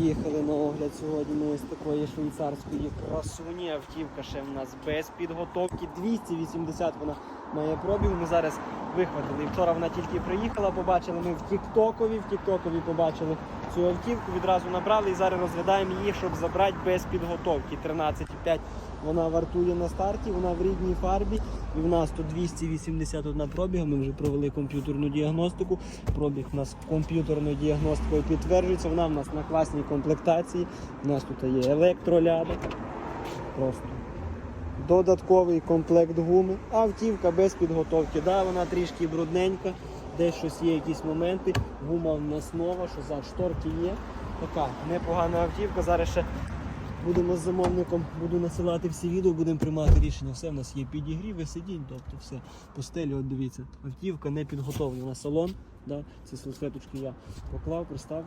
Приїхали на огляд сьогодні ми ось такої швейцарської красуні. Автівка ще в нас без підготовки. 280 вона має пробіг. Ми зараз вихватили. Вчора вона тільки приїхала, побачили ми в Тіктокові. В Тіктокові побачили цю автівку, відразу набрали і зараз розглядаємо її, щоб забрати без підготовки. 13,5 вона вартує на старті, вона в рідній фарбі. І в нас тут 281 пробіг. Ми вже провели комп'ютерну діагностику. Пробіг у нас комп'ютерною діагностикою підтверджується. Вона в нас на класній комплектації. У нас тут є електроляда. Просто додатковий комплект гуми. Автівка без підготовки. Да, вона трішки брудненька, десь щось є якісь моменти. Гума в нас нова, що за шторки є. Така непогана автівка. Зараз ще будемо з замовником, буду насилати всі відео, будемо приймати рішення. Все, в нас є підігріви, сидінь, тобто все. По стелі, от дивіться, автівка не підготовлена. Салон, да, ці салфеточки я поклав, пристав.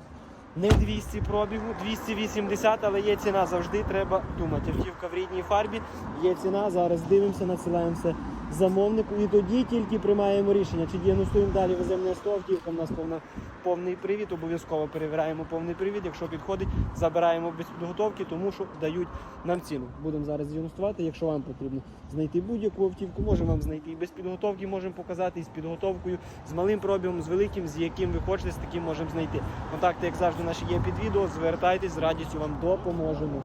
Не 200 пробігу, 280, але є ціна завжди, треба думати. Автівка в рідній фарбі, є ціна, зараз дивимося, надсилаємо все замовнику і тоді тільки приймаємо рішення, чи діагностуємо далі, веземо 100 автівка, в нас повна, повний привід, обов'язково перевіряємо повний привід, якщо підходить, забираємо без підготовки, тому що дають нам ціну. Будемо зараз діагностувати, якщо вам потрібно знайти будь-яку автівку, можемо вам знайти і без підготовки, можемо показати і з підготовкою, з малим пробігом, з великим, з яким ви хочете, з таким можемо знайти. Контакти, як завжди, наші є під відео. Звертайтесь, з радістю вам допоможемо.